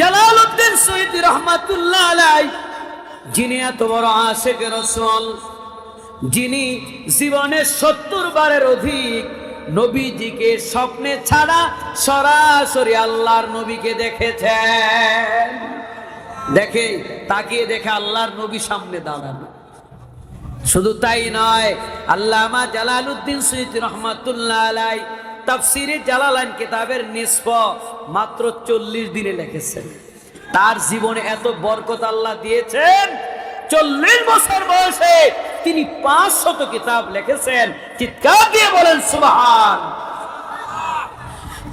জালাল উদ্দিন রহমাতুল্লাহ আলাই যিনি এত বড় আশেক রসল, যিনি জীবনে সত্তর বারের অধিক নবীজিকে স্বপ্নে ছাড়া সরাসরি আল্লাহর নবীকে দেখেছেন। দেখে, তাকিয়ে দেখে আল্লাহর নবী সামনে দাঁড়ানো। শুধু তাই নয়, আল্লামা জালালউদ্দিন সৈয়দ রহমাতুল্লাহ আলাই তাফসিরে জালালাইন কিতাবের নিষ্প মাত্র চল্লিশ দিনে লিখেছেন। তার জীবনে এত বরকত আল্লাহ দিয়েছেন, চল্লিশ বছর বয়সে তিনি পাঁচ শত কিতাব লিখেছেন। চিৎকার দিয়ে বলেন, সুবহান।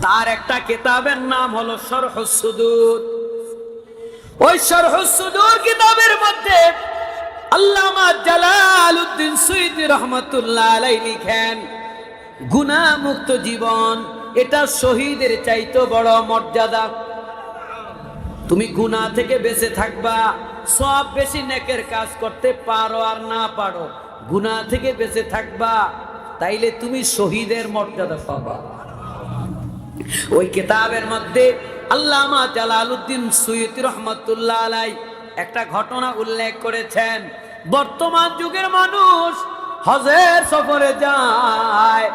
তার একটা কিতাবের নাম হলো সরহসুদুর ওই সরহসুদুর কিতাবের মধ্যে আল্লামা জালাল উদ্দিন সুইদি রহমতুল্লাহ আলাই লিখেন গুণামুক্ত জীবন, এটা শহীদের চাইতো বড় মর্যাদা। তুমি গুনাহ থেকে বেঁচে থাকবা, সব বেশি নেকের কাজ করতে পারো আর না পারো। গুনাহ থেকে বেঁচে থাকবা, তাইলে তুমি শহীদের মর্যাদা পাবা। ওই কিতাবের মধ্যে আল্লামা জালালউদ্দিন সৈয়দ রহমতুল্লাহ আলাই একটা ঘটনা উল্লেখ করেছেন। বর্তমান যুগের মানুষ হজের সফরে যায়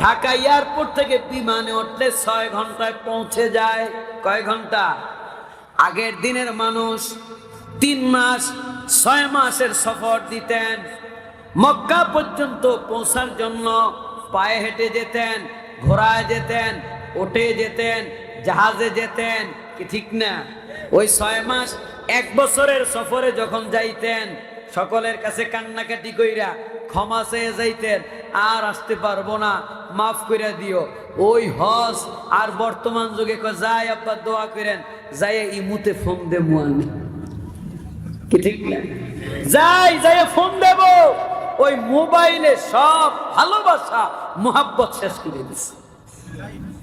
ঢাকা এয়ারপোর্ট থেকে বিমানে উঠলে ছয় ঘন্টায় পৌঁছে যায়। কয় ঘণ্টা? আগের দিনের মানুষ তিন মাস, ছয় মাসের সফর দিতেন। মক্কা পর্যন্ত পৌঁছার জন্য পায়ে হেঁটে যেতেন, ঘোড়ায় যেতেন ওটে যেতেন, জাহাজে যেতেন, কি ঠিক না? ওই ছয় মাস এক বছরের সফরে যখন যাইতেন, সকলের কাছে কান্নাকাটি কইরা ক্ষমা চেয়ে যাইতেন। আর আসতে পারব না, মাফ করে দিও। ওই হজ আর বর্তমান যুগে যাই আব্বা, দোয়া করেন। যাই ইমুতে ফোন দেবো আমি। যাই যাই ফোন দেব। ওই মোবাইলে সব ভালোবাসা, মোহাব্বত শেষ করে দিছে।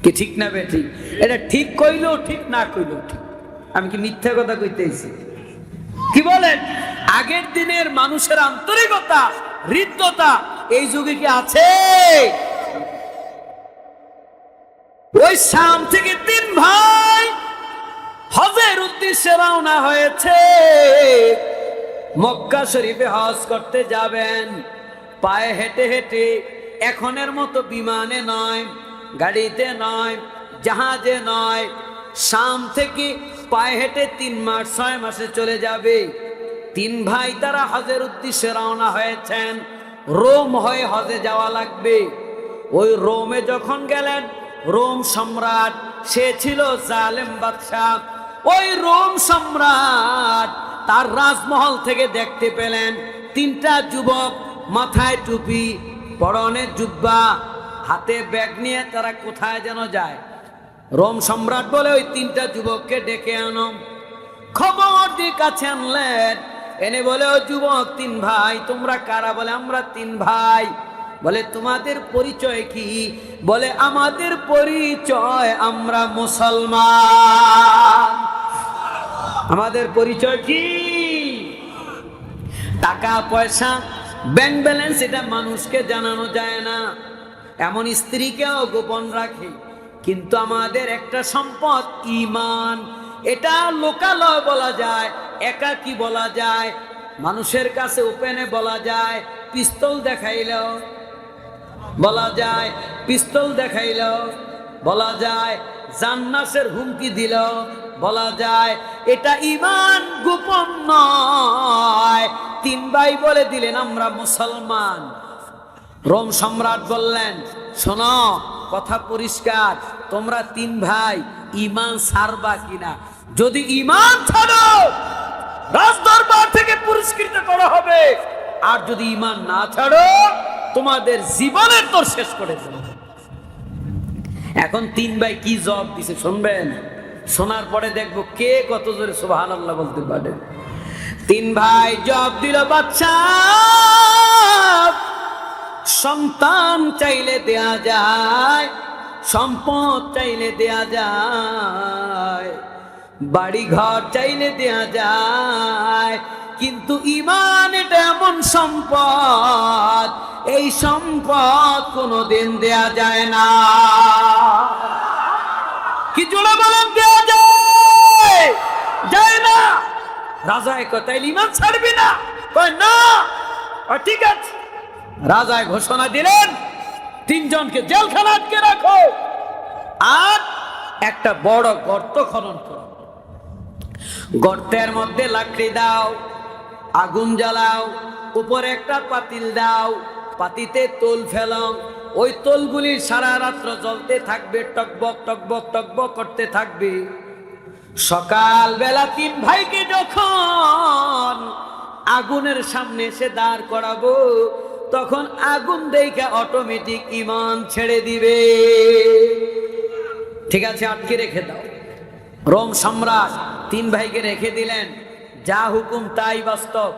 কি ঠিক না বে ঠিক এটা ঠিক কইলেও ঠিক, না কইলেও ঠিক। আমি কি মিথ্যা কথা কইতেছি? কি বলেন? আগের দিনের মানুষের আন্তরিকতা, হৃদ্যতা এই যুগে কি আছে? ওই শাম থেকে তিন ভাই হজের উদ্দেশ্যে রওনা হয়েছে। মক্কা শরীফে হজ করতে যাবেন। পায়ে হেঁটে হেঁটে এখনের মতো বিমানে নয়, গাড়িতে নয়, জাহাজে নয়, শাম থেকে পায়ে হেঁটে তিন মাস, ছয় মাসে চলে যাবে। তিন ভাই তারা হজের উদ্দেশ্যে রওনা হয়েছেন। রোম হয়ে হজে যাওয়া লাগবে। ওই রোমে যখন গেলেন, রোম সম্রাট, সে ছিল জালেম বাদশাহ। ওই রোম সম্রাট তার রাজমহল থেকে দেখতে পেলেন। তিনটা যুবক মাথায় টুপি, পরনে জুব্বা, হাতে ব্যাগ নিয়ে তারা কোথায় যেন যায়। রোম সম্রাট বলে ওই তিনটা যুবককে ডেকে আনো। খবর দিয়ে কাছে আনলেন এনে বলে, ও যুবক, তিন ভাই, তোমরা কারা? বলে, আমরা তিন ভাই। বলে, তোমাদের পরিচয় কি? বলে, আমাদের পরিচয়, আমরা মুসলমান। আমাদের পরিচয় কি? টাকা, পয়সা, ব্যাংক ব্যালেন্স, এটা মানুষকে জানানো যায় না। এমন স্ত্রীকেও গোপন রাখে। কিন্তু আমাদের একটা সম্পদ, ইমান। এটা লোকালয় বলা যায়। একাকি বলা যায়? মানুষের কাছে ওপেনে বলা যায়, পিস্তল দেখাইলেও বলা যায়, পিস্তল দেখাইল বলা যায় জান্নাসের হুমকি দিল বলা যায়। এটা ইমান গোপন নয়। তিন ভাই বলে দিলেন, আমরা মুসলমান। রোম সম্রাট বললেন, শোনো, কথা পরিষ্কার। তোমরা তিন ভাই ইমান সারবা কিনা? যদি ইমান ছাড়ো রাজদরবার থেকে পুরস্কৃত করা হবে। আর যদি ইমান না ছাড়ো, তোমাদের জীবনের তোর শেষ করে এখন তিন ভাই কি জব দিছে শুনবেন? শোনার পরে দেখব কে কত জোরে সুবহান আল্লাহ বলতে পারে। তিন ভাই জব দিল, বাচ্চা, সন্তান চাইলে দেয়া যায়, সম্পদ চাইলে দেয়া যায়। বাড়ি ঘর চাইলে দেয়া যায়, কিন্তু ইমান এটা এমন সম্পদ, এই সম্পদ কোনোদিন দেয়া যায় না। কি জোড়া বলেন, দেয়া যায়? না। রাজায় কথাই ইমান ছাড়বি না। কয়, না। ঠিক আছে। রাজায় ঘোষণা দিলেন, তিনজনকে জেলখানা আটকে রাখো। আর একটা বড় গর্ত খনন করো। গর্তের মধ্যে লাকড়ি দাও, আগুন জ্বালাও, উপরে একটা পাতিল দাও, পাতিতে তোল ফেলাও। ওই তোলগুলি সারা রাত্র জ্বলতে থাকবে, টকবক টকবক টকবক করতে থাকবে। সকাল বেলা তিন ভাইকে যখন আগুনের সামনে এসে দাঁড় করাবো, তখন আগুন দেখে অটোমেটিক ইমান ছেড়ে দিবে। ঠিক আছে, আটকে রেখে দাও। রোম সম্রাট তিন ভাইকে রেখে দিলেন। যা হুকুম তাই বাস্তব।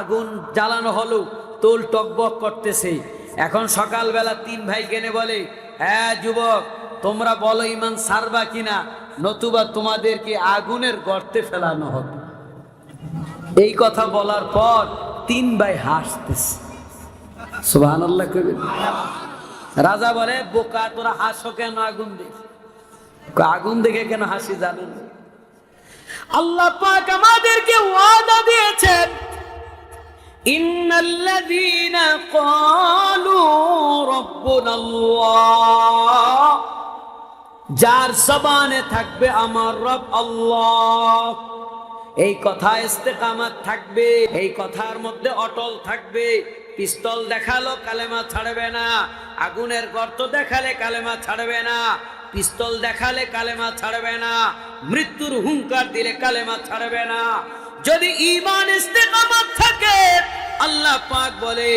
আগুন জ্বালানো হলো, তোল টকবক করতেছে। এখন সকালবেলা তিন ভাই কেনে বলে হ্যাঁ যুবক, তোমরা বলো ইমান সারবা কিনা? নতুবা তোমাদেরকে আগুনের গর্তে ফেলানো হবে। এই কথা বলার পর তিন ভাই হাসতেছে। সুবাহ রাজা বলে, বোকা, তোরা হাসো কেন আগুন দেখে আগুন দেখে কেন হাসি জানেন? আল্লাহ পাক আমাদেরকে ওয়াদা দিয়েছেন, ইন্নাল্লাযীনা ক্বালু রাব্বুনাল্লাহ যার জবানে থাকবে আমার রব আল্লাহ। এই কথা ইস্তেকামাত থাকবে, এই কথার মধ্যে অটল থাকবে। পিস্তল দেখাল, কালেমা ছাড়বে না। আগুনের গর্ত দেখালে, কালেমা ছাড়বে না। পিস্তল দেখালে কালেমা ছাড়বে না, মৃত্যুর হুঙ্কার দিলে কালেমা ছাড়বে না। যদি ইমান ইস্তেকামাত থাকে, আল্লাহ পাক বলে,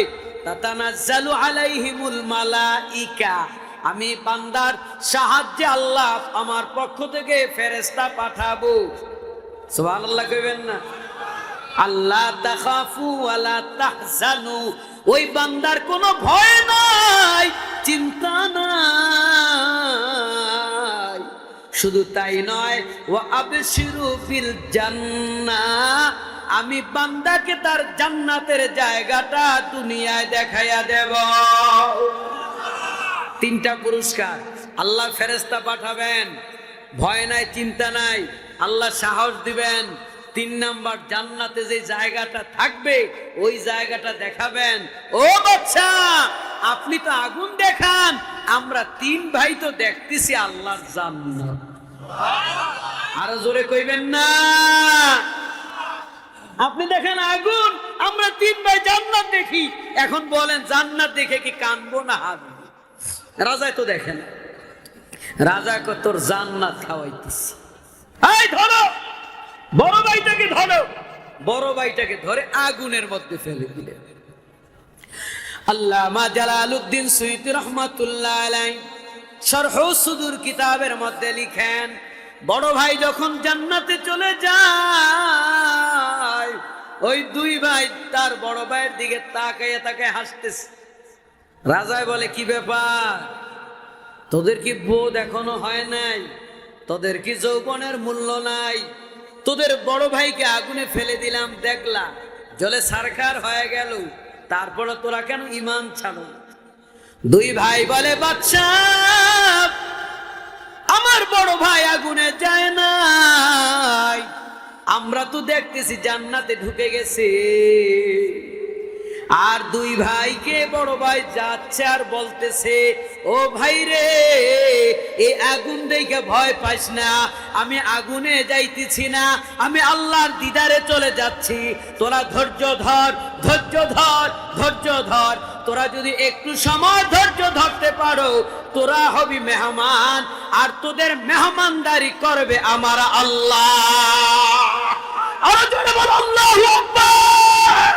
তাতানাজ্জালু আলাইহিমুল মালাইকা আমি বান্দার সাহায্যে আল্লাহ আমার পক্ষ থেকে ফেরেস্তা পাঠাবো। সুবহানাল্লাহ কইবেন না। আল্লাহ তাখাফু ওয়ালা তাহজানু ওই বান্দার কোনো ভয় নাই, চিন্তা নাই। শুধু তাই নয় ও আবশিরু আমি বান্দাকে তার জান্নাতের জায়গাটা দুনিয়ায় দেখাইয়া দেব। তিনটা পুরস্কার আল্লাহ ফেরেস্তা পাঠাবেন। ভয় নাই, চিন্তা নাই, আল্লাহ সাহস দিবেন। তিন নাম্বার, জান্নাতে যে জায়গাটা থাকবে, ওই জায়গাটা দেখাবেন। ও বাচ্চা, আপনি তো আগুন দেখান, আমরা তিন ভাই তো দেখতেছি আল্লাহর জান্নাত। আরও জোরে কইবেন না। আপনি দেখেন আগুন, আমরা তিন ভাই জান্নাত দেখি। এখন বলেন, জান্নাত দেখে কি কানবো না হাসবো রাজায় তো দেখেন। রাজা তোর জান্নাত খাওয়াইতেছি। ধরো বড় ভাইটাকে ধরো। বড় ভাইটাকে ধরে আগুনের মধ্যে ফেলে দিলেন আল্লামা জালালউদ্দিন সুইতি রহমাতুল্লাহ আলাই শরহ সুদূর কিতাবের মধ্যে লিখেন, বড় ভাই যখন জান্নাতে চলে যায়, ওই দুই ভাই তার বড় ভাইয়ের দিকে তাকাইয়া তাকে হাসতেছে। রাজায় বলে, কি ব্যাপার? তোদের কি বোধ এখনও হয় নাই? তোদের কি যৌবনের মূল্য নাই? তোদের বড় ভাইকে আগুনে ফেলে দিলাম, দেখলা? জলে সারখার হয়ে গেল। তারপরে তোরা কেন ইমান ছাড়ো? দুই ভাই বলে বাচ্চা আমার বড় ভাই আগুনে যায় না আমরা তো দেখতেছি জান্নাতে ঢুকে গেছে। আর দুই ভাইকে বড় ভাই যাচ্ছে আর বলতেছে, ও ভাই রে এই আগুন দেখে ভয় পাইস না, আমি আগুনে যাইতেছি না, আমি আল্লাহর দিদারে চলে যাচ্ছি। তোরা ধৈর্য ধর ধৈর্য ধর ধৈর্য ধর। তোরা যদি একটু সময় ধৈর্য ধরতে পারো, তোরা হবি মেহমান, আর তোদের মেহমানদারি করবে আমার আল্লাহ। আরও জোরে বল, আল্লাহু আকবার!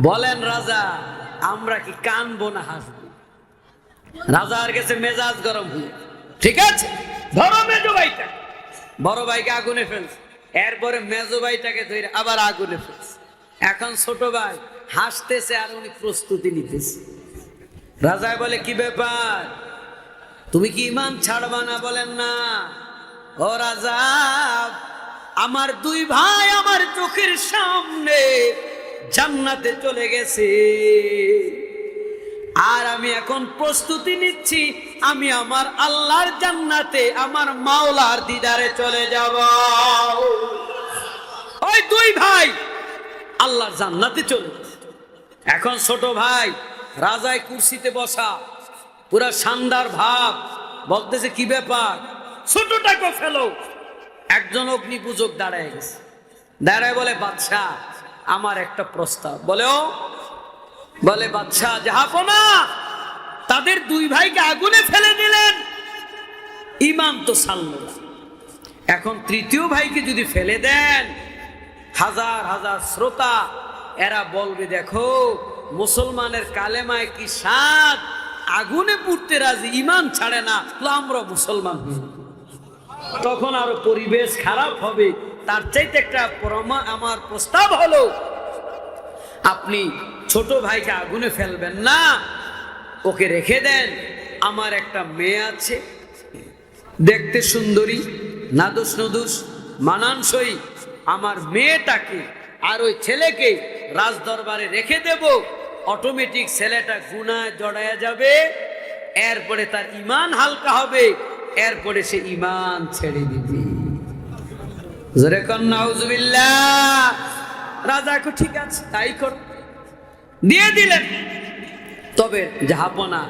বলেন রাজা আমরা কি কানবো না হাসবো? রাজার গেছে মেজাজ গরম হয়ে। ঠিক আছে? ধরো মেজো ভাইটা। বড় ভাইকে আগুনে ফেলছে। এরপরে মেজো ভাইটাকে ধরে আবার আগুনে ফেলছে। এখন ছোট ভাই হাসতেছে আর উনি প্রস্তুতি নিতেছে। রাজায় বলে কি ব্যাপার? তুমি কি ইমান ছাড়বা না? বলেন না। ও রাজা আমার দুই ভাই আমার চোখের সামনে জান্নাতে চলে গেছে। আর আমি এখন প্রস্তুতি নিচ্ছি, আমি আমার আল্লাহর জান্নাতে, আমার মাওলার দিদারে চলে যাব। ওই দুই ভাই আল্লাহর জান্নাতে চলে এখন ছোট ভাই রাজায় কুর্সিতে বসা, পুরা শানদার ভাব, বলতেছে, কি ব্যাপার? ছোটটাকে ফেলো। একজন অগ্নি পূজক দাঁড়ায় গেছে। দাঁড়ায় বলে বাচ্চা আমার একটা প্রস্তাব। বলে, ও, বলে বাচ্চা জাহাপনা তাদের দুই ভাইকে আগুনে ফেলে দিলেন। ইমাম তো সাল্ল এখন তৃতীয় ভাইকে যদি ফেলে দেন, হাজার হাজার শ্রোতা, এরা বলবে, দেখো, মুসলমানের কালেমায় কি সাত আগুনে পুড়তে রাজি, ইমান ছাড়ে না আমরা মুসলমান তখন আরও পরিবেশ খারাপ হবে। তার চাইতে একটা পরমা আমার প্রস্তাব হলো, আপনি ছোট ভাইকে আগুনে ফেলবেন না, ওকে রেখে দেন। আমার একটা মেয়ে আছে, দেখতে সুন্দরী, নাদুস নদুস, মানানসই। আমার মেয়েটাকে আর ওই ছেলেকে রাজ দরবারে রেখে দেব। অটোমেটিক ছেলেটা গুনায় জড়ায় যাবে, এরপরে তার ইমান হালকা হবে, এরপরে সে ইমান ছেড়ে দিবে। জোরে কন্যা হুজুবিল্লাহ রাজা ঠিক আছে, তাই কর। দিয়ে দিলেন। তবে জাহাপনা,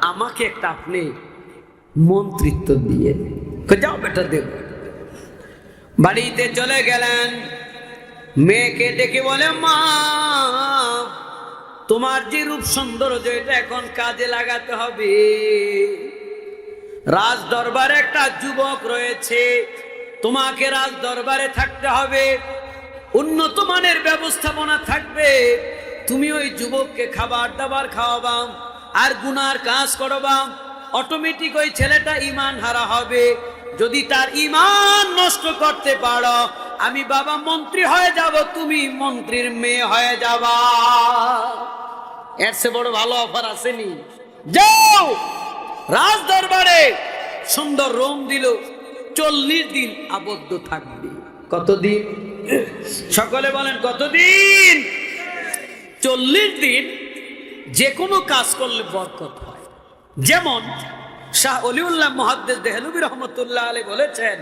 আমাকে একটা আপনি মন্ত্রিত্ব দিয়ে যাও বেটা, দেব। বাড়িতে চলে গেলেন। মেয়েকে ডেকে বলে, মা, তোমার যে রূপ সৌন্দর্য, এটা এখন কাজে লাগাতে হবে। রাজ দরবারে একটা যুবক রয়েছে তোমাকে রাজ দরবারে থাকতে হবে। উন্নত মানের ব্যবস্থাপনা থাকবে। তুমি ওই যুবককে খাবার দাবার খাওয়াবাম আর গুনার কাজ করবাম অটোমেটিক ওই ছেলেটা ইমান হারা হবে। যদি তার ইমান নষ্ট করতে পারো, আমি বাবা মন্ত্রী হয়ে যাব, তুমি মন্ত্রীর মেয়ে হয়ে যাবা। এর সে বড় ভালো অফার আসেনি। যাও! রাজ দরবারে সুন্দর রোম দিল। চল্লিশ দিন আবদ্ধ থাকবে। কতদিন? সকলে বলেন কতদিন? চল্লিশ দিন যে কোনো কাজ করলে বরকত হয়। যেমন শাহ অলিউল্লাহ মহাদ্দেস দেহলুবি রহমতুল্লাহ আলী বলেছেন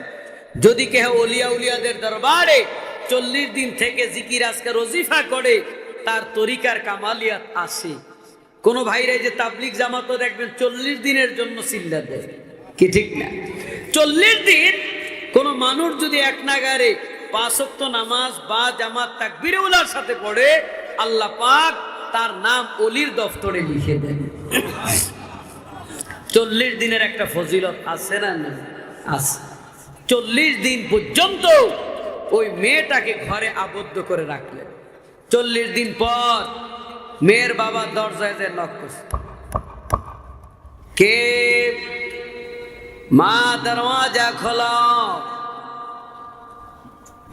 যদি কেহ অলিয়া উলিয়াদের দরবারে চল্লিশ দিন থেকে জিকির আজকে রজিফা করে তার তরিকার কামালিয়াত আসে কোন ভাইরা যে তাবলিক জামাতও দেখবেন চল্লিশ দিনের জন্য সিল্লা দেয়। কি ঠিক না? চল্লিশ দিন কোন মানুষ যদি এক নাগারে পাঁচক্ত নামাজ বা জামাত তাকবিরউলার সাথে পড়ে, আল্লাহ পাক তার নাম অলির দফতরে লিখে দেন। চল্লিশ দিনের একটা ফজিলত আছে না আছে। চল্লিশ দিন পর্যন্ত ওই মেয়েটাকে ঘরে আবদ্ধ করে রাখলেন। চল্লিশ দিন পর মেয়ের বাবা দরজায় যে করছে। কে মা দরওয়াজা খোলা।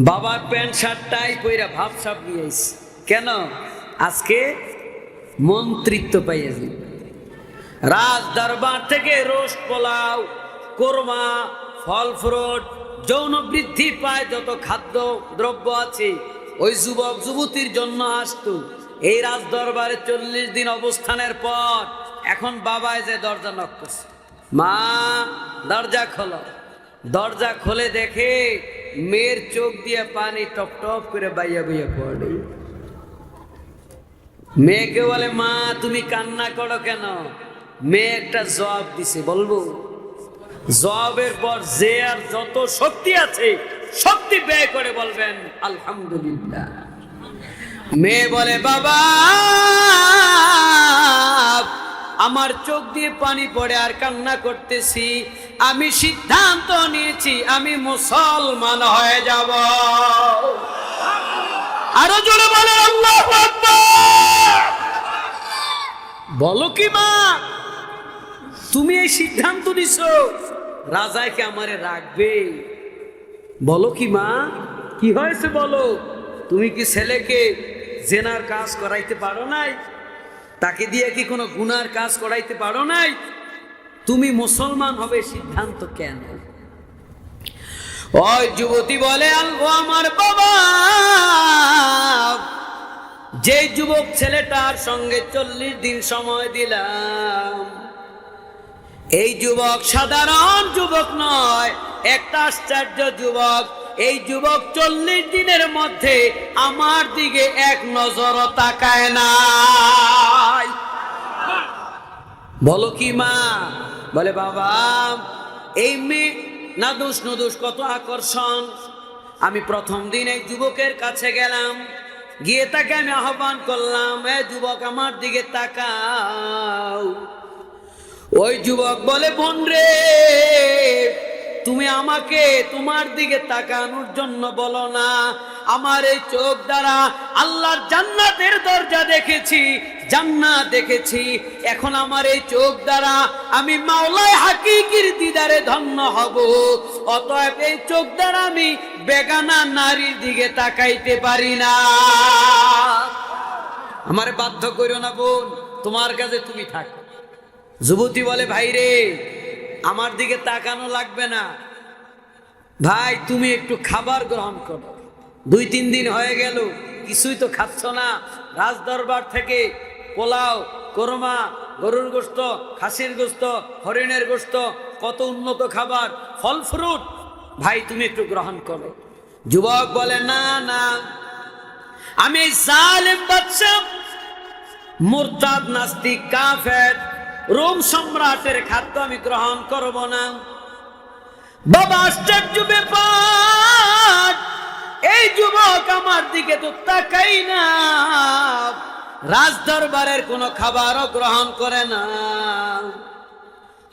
বাবা প্যান্ট শার্টটাই পইরা ভাব সাপ নিয়ে কেন? আজকে মন্ত্রিত্ব পাইয়াছি রাজ দরবার থেকে রোস্ট পোলাও, কোরমা, ফল ফ্রুট, যৌন বৃদ্ধি পায় যত খাদ্য দ্রব্য আছে, ওই যুবক যুবতীর জন্য আসতো। এই রাজ দরবারে চল্লিশ দিন অবস্থানের পর এখন বাবায় যে দরজা নক করছে। মা, দরজা খোলো। দরজা খুলে দেখে মেয়ের চোখ দিয়ে পানি টপ টপ করে বাইয়া বাইয়া পড়ে। মেয়েকে বলে, মা, তুমি কান্না করো কেন? মেয়ে একটা জবাব দিছে, বলব, জবাবের পর যে আর যত শক্তি আছে, শক্তি ব্যয় করে বলবেন, আলহামদুলিল্লাহ। মেয়ে বলে, বাবা আমার চোখ দিয়ে পানি পড়ে আর কান্না করতেছি। আমি সিদ্ধান্ত নিয়েছি, আমি মুসলমান হয়ে যাব। আরও জোরে বলে বলো কি মা, তুমি এই সিদ্ধান্ত নিছ? রাজাকে আমারে রাখবে? বলো কি মা, কি হয়েছে বলো? তুমি কি ছেলেকে জেনার কাজ করাইতে পারো নাই? তাকে দিয়ে কি কোনো গুনার কাজ করাইতে পারো নাই? তুমি মুসলমান হবে সিদ্ধান্ত কেন? ওই যুবতী বলে আলগো আমার বাবা, যে যুবক ছেলেটার সঙ্গে চল্লিশ দিন সময় দিলাম। এই যুবক সাধারণ যুবক নয়, একটা আশ্চর্য যুবক। এই যুবক চল্লিশ দিনের মধ্যে আমার দিকে এক নজর তাকায় নাই বলো কি মা? বলে, বাবা, এই মেয়ে নাদুস নদুস কত আকর্ষণ। আমি প্রথম দিন এই যুবকের কাছে গেলাম, গিয়ে তাকে আমি আহ্বান করলাম, এ যুবক, আমার দিকে তাকাও। ওই যুবক বলে, বোন রে তুমি আমাকে তোমার দিকে তাকানোর জন্য বলো না। আমার এই চোখ দ্বারা আল্লাহর জান্নাতের দরজা দেখেছি, জান্নাত দেখেছি। এখন আমার এই চোখ দ্বারা আমি মাওলায় হাকিকির দিদারে ধন্য হব। অতএব এই চোখ দ্বারা আমি বেগানা নারীর দিকে তাকাইতে পারি না। আমারে বাধ্য করো না বোন, তোমার কাছে তুমি থাকো। যুবতী বলে ভাই রে আমার দিকে তাকানো লাগবে না। ভাই, তুমি একটু খাবার গ্রহণ করো। দুই, তিন দিন হয়ে গেল, কিছুই তো খাচ্ছ না। রাজ দরবার থেকে পোলাও, কোরমা, গরুর গোস্ত খাসির গোস্ত হরিণের গোস্ত কত উন্নত খাবার, ফল ফ্রুট। ভাই, তুমি একটু গ্রহণ করো। যুবক বলে, না না। আমি জালেম বাচ্চা মুরতাদ, নাস্তিক, কাফের। রোম সম্রাটের খাদ্য আমি গ্রহণ করব না। বাবা, আশ্চর্য ব্যাপার। এই যুবক আমার দিকে তো তাকাই না। রাজ দরবারের কোনো খাবারও গ্রহণ করে না।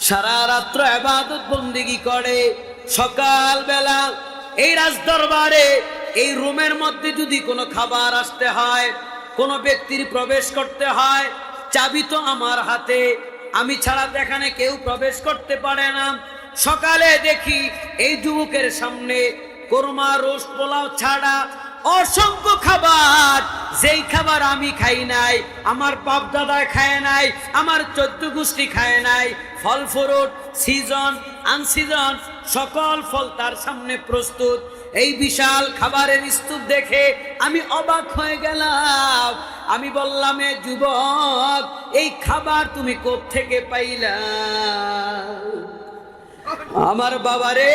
সারা রাত্র আবাদত বন্দিগি করে। সকাল বেলা এই রাজ দরবারে এই রুমের মধ্যে যদি কোনো খাবার আসতে হয়, কোনো ব্যক্তির প্রবেশ করতে হয়, চাবি তো আমার হাতে। আমি ছাড়া তো এখানে কেউ প্রবেশ করতে পারে না। সকালে দেখি এই যুবকের সামনে কোরমা রোস্ট পোলাও ছাড়া অসংখ্য খাবার। যেই খাবার আমি খাই নাই, আমার বাপ দাদা খায় নাই, আমার চোদ্দ খায় নাই, ফল ফ্রুট, সিজন, আনসিজন, সকল ফল তার সামনে প্রস্তুত। এই বিশাল খাবারের স্তূপ দেখে আমি অবাক হয়ে গেলাম। আমি বললাম, এ যুবক, এই খাবার তুমি থেকে পাইলা? আমার বাবারে,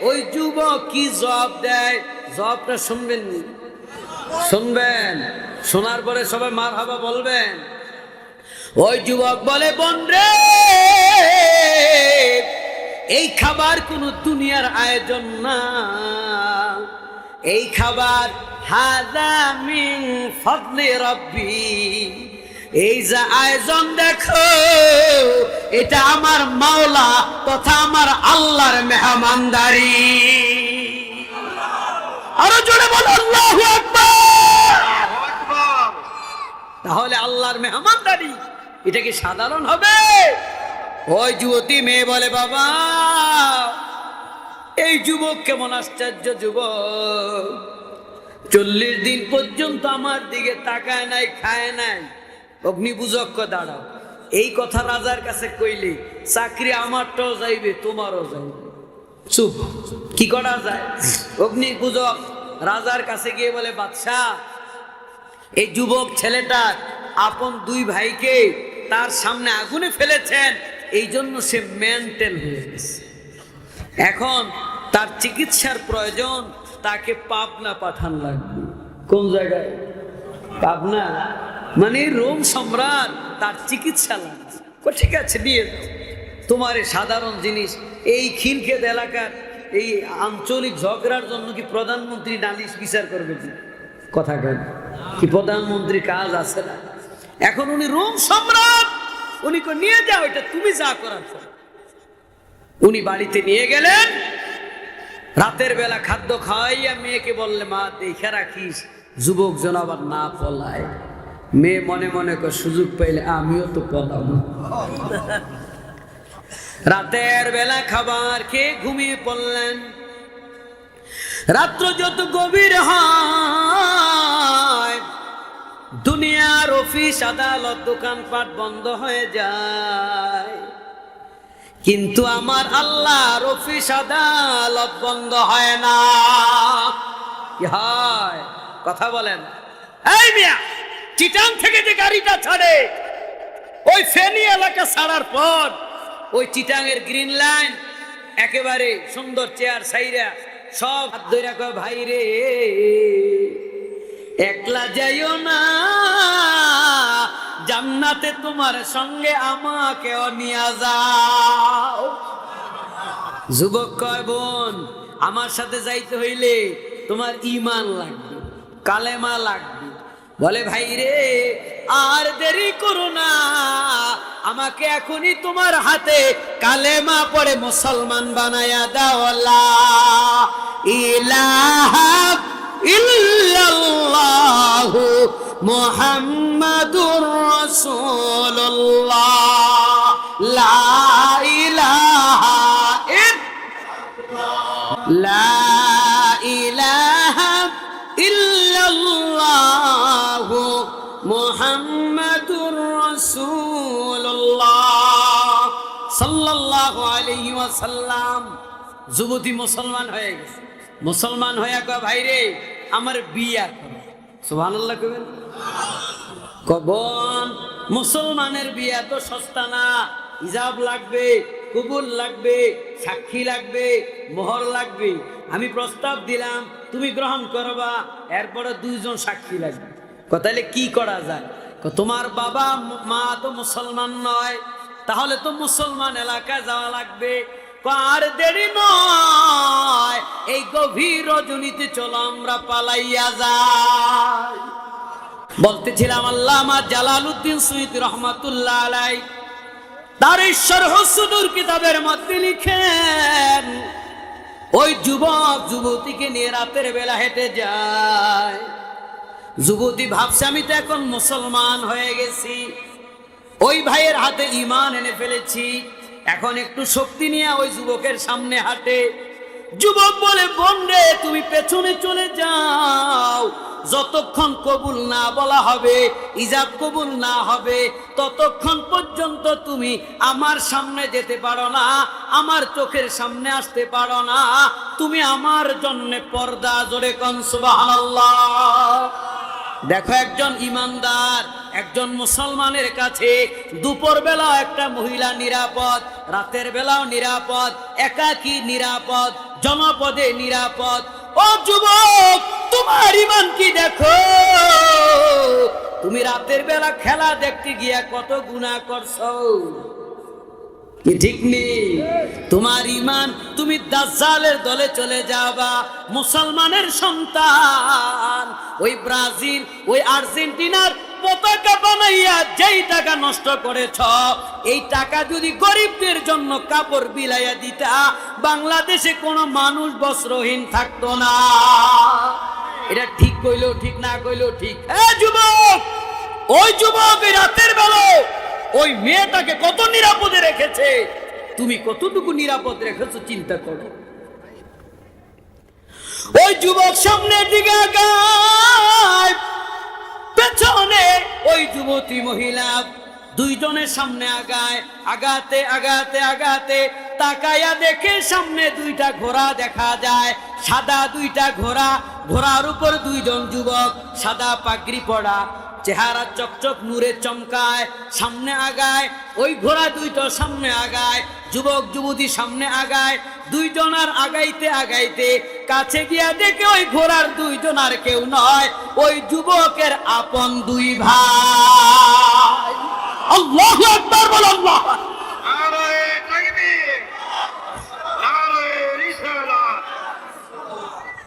ওই যুবক কি জব দেয়? জবটা শুনবেন? শুনবেন? শোনার পরে সবাই মার হাবা বলবেন। ওই যুবক বলে বোন রে এই খাবার কোন দুনিয়ার আয়োজন না। এই খাবার হাদা মিন ফদলে রব্বি। এই যে আয়োজন দেখো, এটা আমার মাওলা তথা আমার আল্লাহর মেহমানদারি। আরও জোরে বল, আল্লাহু তাহলে আল্লাহর মেহমানদারি, এটা কি সাধারণ হবে? ওই যুবতী মেয়ে বলে, বাবা, এই যুবক কেমন আশ্চর্য যুবক। চল্লিশ দিন পর্যন্ত আমার দিকে তাকায় নাই, খায় নাই। অগ্নি অগ্নিপূজক, দাঁড়াও। এই কথা রাজার কাছে কইলে, চাকরি আমারটাও যাইবে, তোমারও যাইবে। চুপ, কি করা যায়? অগ্নি পূজক রাজার কাছে গিয়ে বলে, বাদশাহ, এই যুবক ছেলেটা আপন দুই ভাইকে তার সামনে আগুনে ফেলেছেন। এই জন্য সে মেন্টাল হয়ে গেছে। এখন তার চিকিৎসার প্রয়োজন, তাকে পাবনা পাঠান লাগবে। কোন জায়গায়? পাবনা? মানে রোম সম্রাট তার চিকিৎসা লাগবে। ঠিক আছে দাও তোমার এই সাধারণ জিনিস, এই খিলখেত এলাকার এই আঞ্চলিক ঝগড়ার জন্য কি প্রধানমন্ত্রী নালিশ বিচার করবে কি? কথা কেন কি প্রধানমন্ত্রী কাজ আছে না? এখন উনি রোম সম্রাট! উনি কো, নিয়ে যাও এটা, তুমি যা করার উনি বাড়িতে নিয়ে গেলেন। রাতের বেলা খাদ্য খাওয়াইয়া মেয়েকে বললে, মা, দেখে রাখিস, যুবক জন আবার না পলায়। মেয়ে মনে মনে করে সুযোগ পাইলে আমিও তো পলাবো রাতের বেলা খাবার খেয়ে ঘুমিয়ে পড়লেন। রাত্র যত গভীর হয় দুনিয়ার অফিস, আদালত, দোকানপাট বন্ধ হয়ে যায়। কিন্তু আমার আল্লাহর অফিস, আদালত বন্ধ হয় না। কি হয়? কথা বলেন। এই মিয়া, চিটাং থেকে যে গাড়িটা ছাড়ে, ওই ফেনী এলাকা ছাড়ার পর, ওই চিটাং এর গ্রিন লাইন, একেবারে সুন্দর চেয়ার সাইরা সব হাত ধরে ভাই রে একলা যাইও না। জান্নাতে তোমার সঙ্গে আমাকেও নিয়ে যাও। যুবক কয়, বোন, আমার সাথে যাইতে হইলে তোমার ইমান লাগবে, কালেমা লাগবে। বলে, ভাই রে, আর দেরি করো না। আমাকে এখনই তোমার হাতে কালেমা পড়ে মুসলমান বানায়া দাও লা ইলাহা মুহাম্মাদুর রাসূলুল্লাহ। লা ইলাহা লা ইলাহা আলাইহি ওয়াসাল্লাম। যুবতী মুসলমান হয়ে গেছে। মুসলমান হয়ে কয় ভাই রে আমার বিয়া কবেন, মুসলমানের বিয়ে এত সস্তা না। ইজাব লাগবে, কবুল লাগবে, সাক্ষী লাগবে, মোহর লাগবে। আমি প্রস্তাব দিলাম, তুমি গ্রহণ করবা, এরপরে দুইজন সাক্ষী লাগবে। তাহলে কি করা যায়? তোমার বাবা মা তো মুসলমান নয়, তাহলে তো মুসলমান এলাকায় যাওয়া লাগবে। আর দেরি নয়। এই গভীর রজনীতে চলো, আমরা পালাইয়া যাই। বলতেছিলাম, আল্লামা জালালউদ্দিন সুইদ রহমাতুল্লাহ আলাই, তার ঈশ্বর হসুদুর কিতাবের মধ্যে লিখেন, ওই যুবক যুবতীকে নিয়ে রাতের বেলা হেঁটে যায়। যুবতী ভাবছে, আমি তো এখন মুসলমান হয়ে গেছি, ওই ভাইয়ের হাতে ইমান এনে ফেলেছি। এখন একটু শক্তি নিয়ে ওই যুবকের সামনে হাঁটে। যুবক বলে বন্ডে তুমি পেছনে চলে যাও। যতক্ষণ কবুল না বলা হবে ইজাব কবুল না হবে, ততক্ষণ পর্যন্ত তুমি আমার সামনে যেতে পারো না, আমার চোখের সামনে আসতে পারো না। তুমি আমার জন্য পর্দা জোরে কনসুবাহ দেখো একজন ইমানদার একজন মুসলমানের কাছে দুপুর বেলা একটা মহিলা নিরাপদ, রাতের বেলাও নিরাপদ, একাকি নিরাপদ, জনপদে নিরাপদ। ও যুবক, তোমার ইমান কি দেখো? তুমি রাতের বেলা খেলা দেখতে গিয়া কত গুণা করছ? কি ঠিক নেই তোমার ইমান তুমি দাজ্জালের দলে চলে যাবা। মুসলমানের সন্তান, ওই ব্রাজিল, ওই আর্জেন্টিনার পতাকা বানাইয়া যেই টাকা নষ্ট করেছ, এই টাকা যদি গরিবদের জন্য কাপড় বিলাইয়া দিতা, বাংলাদেশে কোনো মানুষ বস্ত্রহীন থাকতো না। এটা ঠিক কইলেও ঠিক, না কইলেও ঠিক। হ্যাঁ যুবক, ওই যুবক রাতের বেলা ওই মেয়েটাকে কত নিরাপদে রেখেছে? তুমি কতটুকু নিরাপদ রেখেছো চিন্তা করো। ওই যুবক সামনের দিকে পেছনে ওই যুবতী মহিলা দুইজনের সামনে আগায়, আগাতে আগাতে আগাতে তাকায়া দেখে সামনে দুইটা ঘোড়া দেখা যায়। সাদা দুইটা ঘোড়া, ঘোড়ার উপর দুইজন যুবক, সাদা পাগড়ি পড়া চেহারা চকচক নূরে চমকায় সামনে আগায় ওই ঘোড়া দুইটো সামনে আগায় যুবক যুবতী সামনে আগায় দুইজন আর আগাইতে আগাইতে কাছে গিয়া দেখে ওই ঘোড়ার দুইজন আর কেউ নয় ওই যুবকের আপন দুই ভাই। আল্লাহ বল আল্লাহ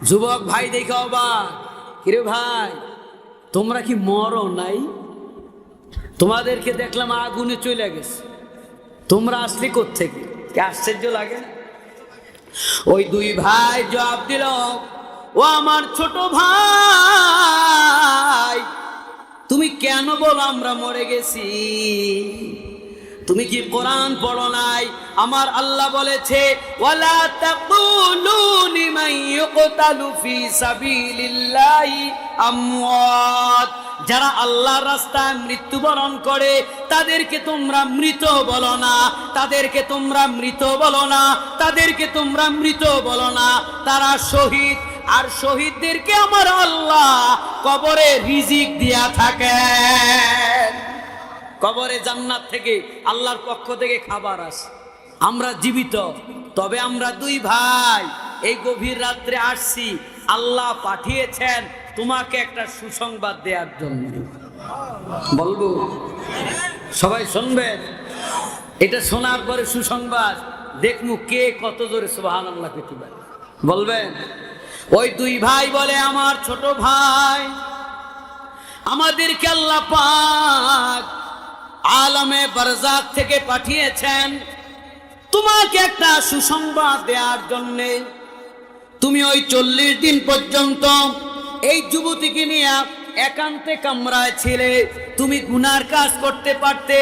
যুবক ভাই দেখে অবাক কিরে ভাই? তোমরা কি মরো নাই? তোমাদেরকে দেখলাম আগুনে চলে গেছে। তোমরা আসলি কোথেকে আশ্চর্য লাগে? ওই দুই ভাই জবাব দিল, ও আমার ছোট ভাই, তুমি কেন বলো আমরা মরে গেছি? তুমি কি কোরআন পড়ো নাই? আমার আল্লাহ বলেছে, ওয়ালা তাকুলু লিমান ফি সাবিলিল্লাহি আমওয়াত। যারা আল্লাহর রাস্তায় মৃত্যুবরণ করে, তাদেরকে তোমরা মৃত বলো না। তাদেরকে তোমরা মৃত বলো না। তাদেরকে তোমরা মৃত বলো না। তারা শহীদ, আর শহীদদেরকে আমার আল্লাহ কবরে রিজিক দিয়া থাকেন কবরে জান্নাত থেকে আল্লাহর পক্ষ থেকে খাবার আসে। আমরা জীবিত, তবে আমরা দুই ভাই, এই গভীর রাত্রে আসছি, আল্লাহ পাঠিয়েছেন তোমাকে একটা সুসংবাদ দেওয়ার জন্য। বলব, সবাই শুনবেন এটা শোনার পরে সুসংবাদ, দেখমু কে কত জোরে সুবাহান আল্লাহ পেতে পারে বলবেন ওই দুই ভাই বলে, আমার ছোট ভাই, আমাদেরকে আল্লাহ পাক আলমে বারজাক থেকে পাঠিয়েছেন। তোমাকে একটা সুসংবাদ দেওয়ার জন্যে। তুমি ওই চল্লিশ দিন পর্যন্ত এই যুবতীকে নিয়ে একান্তে কামরায় ছিলে। তুমি গুনার কাজ করতে পারতে,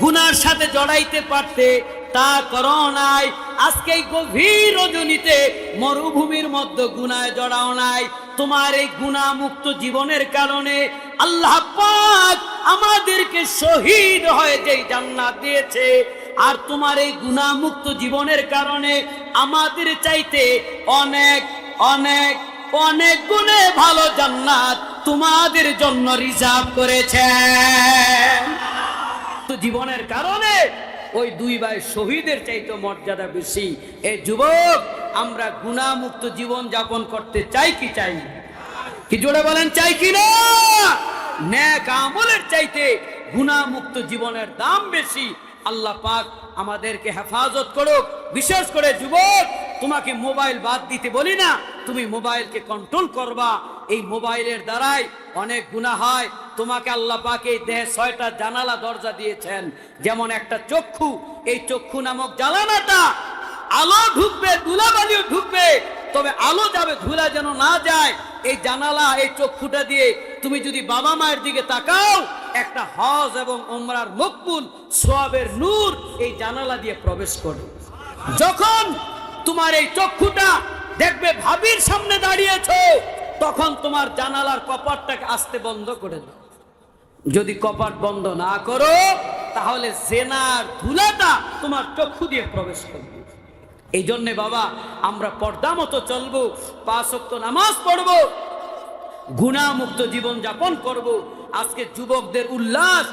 গুনার সাথে জড়াইতে পারতে, তা করো নাই। আজকে এই গভীর রজনীতে মরুভূমির মধ্যে গুনায় জড়াও নাই। তোমার এই গুণামুক্ত জীবনের কারণে আল্লাহ পাক আমাদেরকে শহীদ হয়ে যেই জান্নাত দিয়েছে। আর তোমার এই গুণামুক্ত জীবনের কারণে আমাদের চাইতে অনেক অনেক অনেক গুণে ভালো জান্নাত তোমাদের জন্য রিজার্ভ করেছে। তো জীবনের কারণে ওই দুই ভাই শহীদের চাইতে মর্যাদা বেশি। এই যুবক, আমরা গুণামুক্ত জীবন যাপন করতে চাই কি চাই? কি জোরে বলেন, চাই কি না ন্যাক আমলের চাইতে গুণামুক্ত জীবনের দাম বেশি। আল্লাহ পাক আমাদেরকে হেফাজত করুক। বিশেষ করে যুবক, তোমাকে মোবাইল বাদ দিতে বলি না, তুমি মোবাইলকে কন্ট্রোল করবা। এই মোবাইলের দ্বারাই অনেক গুণা হয়। তোমাকে আল্লাহ পাক এই দেহে ছয়টা জানালা দরজা দিয়েছেন। যেমন একটা চক্ষু, এই চক্ষু নামক জ্বালানাটা আলো ঢুকবে, ধুলাবালিও ঢুকবে। তবে আলো যাবে, ধুলা যেন না যায় এই জানালা, এই চক্ষুটা দিয়ে তুমি যদি বাবা মায়ের দিকে তাকাও, একটা হজ এবং ওমরার মকবুল, সোয়াবের নূর এই জানালা দিয়ে প্রবেশ করবে। যখন তোমার এই চক্ষুটা দেখবে ভাবির সামনে দাঁড়িয়েছো, তখন তোমার জানালার কপাটটাকে আসতে বন্ধ করে দাও। যদি কপাট বন্ধ না করো, তাহলে জেনার ধুলাটা তোমার চক্ষু দিয়ে প্রবেশ করবে। এই জন্যে বাবা, আমরা পর্দা মতো চলবো পাঁচক্ত নামাজ পড়ব, গুণামুক্ত জীবন যাপন করব। আজকে যুবকদের উল্লাস